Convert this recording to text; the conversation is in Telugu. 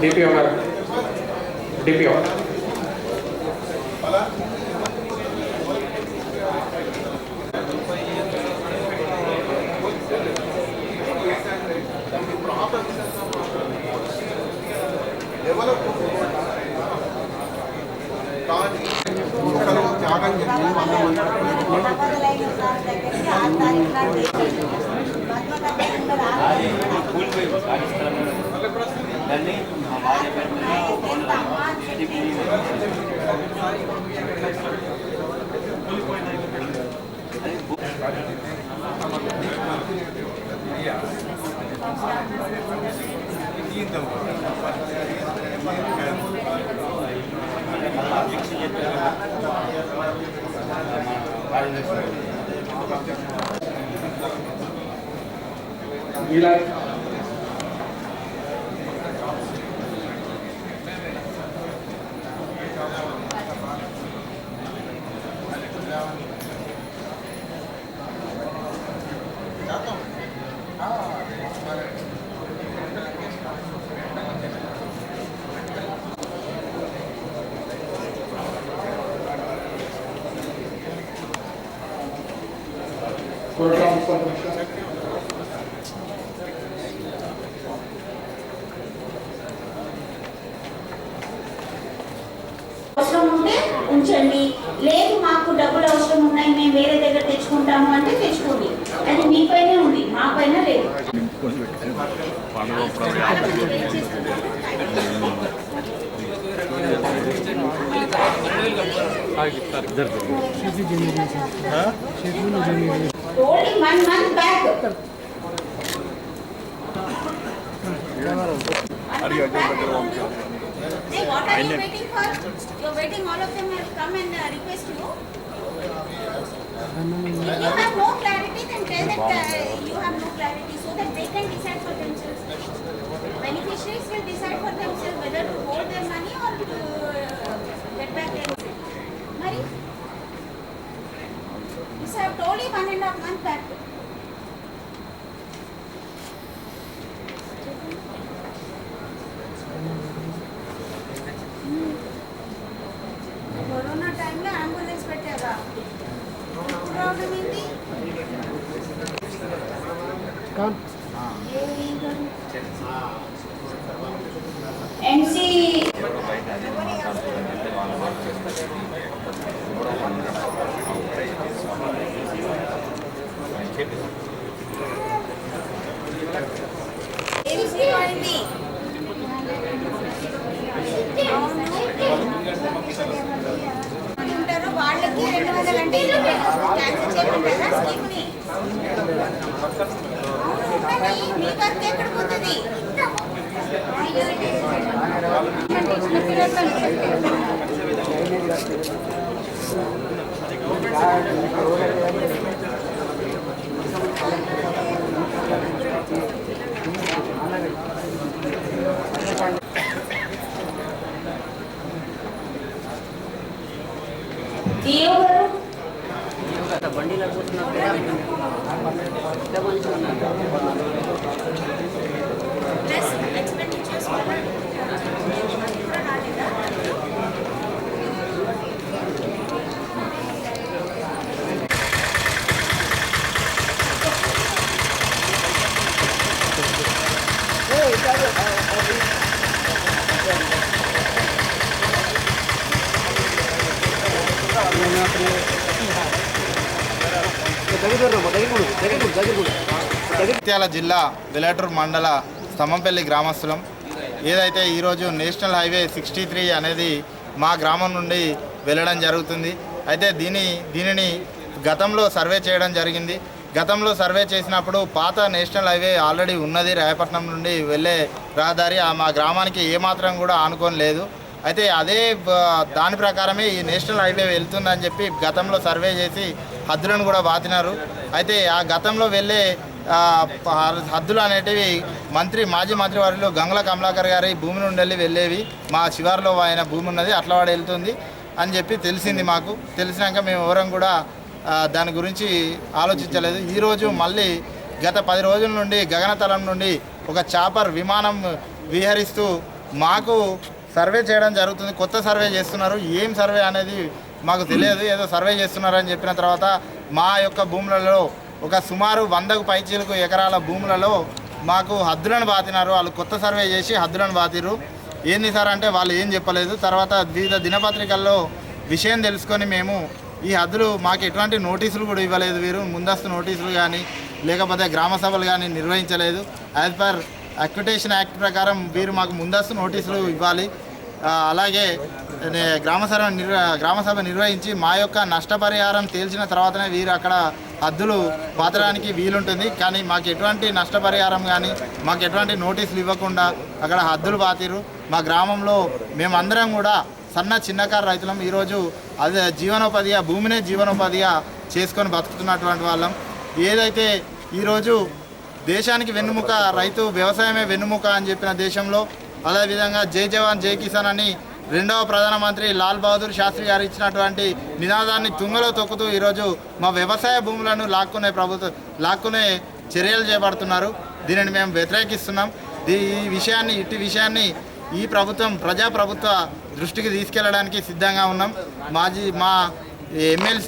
డిపిఓ గారు డిపిఓ మొదలైన సార్ దగ్గరికి ఆ తారీఖు నాడు వేసేది. పద్మనాభం ఉండదు, ఆ తారీఖు నాడు. దాన్ని మా భార్య పేరు మీద ఆయన ఎంత అమ్మా అని చెప్పి ఇలా ప్రోగ్రామ్ కొంచెం అవసరం ఉంటే ఉంచండి. లేదు మాకు డబ్బులు అవసరం ఉన్నాయి మేము వేరే దగ్గర తెచ్చుకుంటాము అంటే తెచ్చుకోండి. అది మీ పైనే ఉంది మా పైన లేదు. Only one month back. Hey, what are you waiting for? You're waiting, all of them will come and uh, request you. If you have no clarity, then tell that uh, you have no clarity so that they can decide for themselves. Beneficiaries will decide for themselves whether to hold their money or to uh, This I have told you one and a half month back. Corona టైంలో అంబులెన్స్ పెట్టారా ప్రాబ్లం ఏంటి ఎంసీ ఎంసీ వాడింది ఉంటారో వాళ్ళకి రెండు వందలు అంటే క్యాన్సిల్ చేయమంటారా స్కీమ్ని అవును, మీ వర్క్ ఎక్కడ పోతుంది డిఓ గారు ప్లస్ ఎక్స్పెండిచర్స్ కూడా కూడా రాలేదా జగిత్యాల జిల్లా వెలటూరు మండల స్తంభంపల్లి గ్రామస్తులం ఏదైతే ఈరోజు నేషనల్ హైవే సిక్స్టీ త్రీ అనేది మా గ్రామం నుండి వెళ్ళడం జరుగుతుంది. అయితే దీని దీనిని గతంలో సర్వే చేయడం జరిగింది. గతంలో సర్వే చేసినప్పుడు పాత నేషనల్ హైవే ఆల్రెడీ ఉన్నది రాయపట్నం నుండి వెళ్ళే రహదారి ఆ మా గ్రామానికి ఏమాత్రం కూడా ఆనుకొని లేదు. అయితే అదే దాని ప్రకారమే ఈ నేషనల్ హైవే వెళ్తుందని చెప్పి గతంలో సర్వే చేసి హద్దులను కూడా బాతినారు అయితే ఆ గతంలో వెళ్ళే హద్దులు అనేటివి మంత్రి మాజీ మంత్రి వారిలో గంగుల కమలాకర్ గారి భూమి నుండి వెళ్ళి వెళ్ళేవి. మా శివారులో ఆయన భూమి ఉన్నది అట్లవాడు వెళ్తుంది అని చెప్పి తెలిసింది మాకు. తెలిసినాక మేము ఎవరం కూడా దాని గురించి ఆలోచించలేదు. ఈరోజు మళ్ళీ గత పది రోజుల నుండి గగనతలం నుండి ఒక చాపర్ విమానం విహరిస్తూ మాకు సర్వే చేయడం జరుగుతుంది. కొత్త సర్వే చేస్తున్నారు. ఏం సర్వే అనేది మాకు తెలియదు ఏదో సర్వే చేస్తున్నారని చెప్పిన తర్వాత మా యొక్క భూములలో ఒక సుమారు వందకు పైచీలకు ఎకరాల భూములలో మాకు హద్దులను బాతినారు. వాళ్ళు కొత్త సర్వే చేసి హద్దులను బాతిరు ఏంది సార్ అంటే వాళ్ళు ఏం చెప్పలేదు. తర్వాత వివిధ దినపత్రికల్లో విషయం తెలుసుకొని మేము ఈ హద్దులు మాకు ఎటువంటి నోటీసులు కూడా ఇవ్వలేదు వీరు. ముందస్తు నోటీసులు కానీ లేకపోతే గ్రామ సభలు కానీ నిర్వహించలేదు. యాజ్ పర్ అక్విటేషన్ యాక్ట్ ప్రకారం వీరు మాకు ముందస్తు నోటీసులు ఇవ్వాలి. అలాగే గ్రామ సభ నిర్వ గ్రామ సభ నిర్వహించి మా యొక్క నష్టపరిహారం తేల్చిన తర్వాతనే వీరు అక్కడ హద్దులు పాతడానికి వీలుంటుంది. కానీ మాకు ఎటువంటి నష్టపరిహారం కానీ మాకు ఎటువంటి నోటీసులు ఇవ్వకుండా అక్కడ హద్దులు పాతిరు మా గ్రామంలో మేమందరం కూడా సన్న చిన్నకారు రైతులం. ఈరోజు అదే జీవనోపాధిగా భూమినే జీవనోపాధిగా చేసుకొని బతుకుతున్నటువంటి వాళ్ళం. ఏదైతే ఈరోజు దేశానికి వెన్నుముక రైతు వ్యవసాయమే వెన్నుముక అని చెప్పిన దేశంలో అదేవిధంగా జై జవాన్ జై కిసాన్ అని రెండవ ప్రధానమంత్రి లాల్ బహదూర్ శాస్త్రి గారు ఇచ్చినటువంటి నినాదాన్ని తుంగలో తొక్కుతూ ఈరోజు మా వ్యవసాయ భూములను లాక్కునే ప్రభుత్వం లాక్కునే చర్యలు చేపడుతున్నారు. దీనిని మేము వ్యతిరేకిస్తున్నాం. దీ- ఈ విషయాన్ని ఇట్టి విషయాన్ని ఈ ప్రభుత్వం ప్రజా ప్రభుత్వ దృష్టికి తీసుకెళ్ళడానికి సిద్ధంగా ఉన్నాం. మాజీ మా ఎమ్మెల్సీ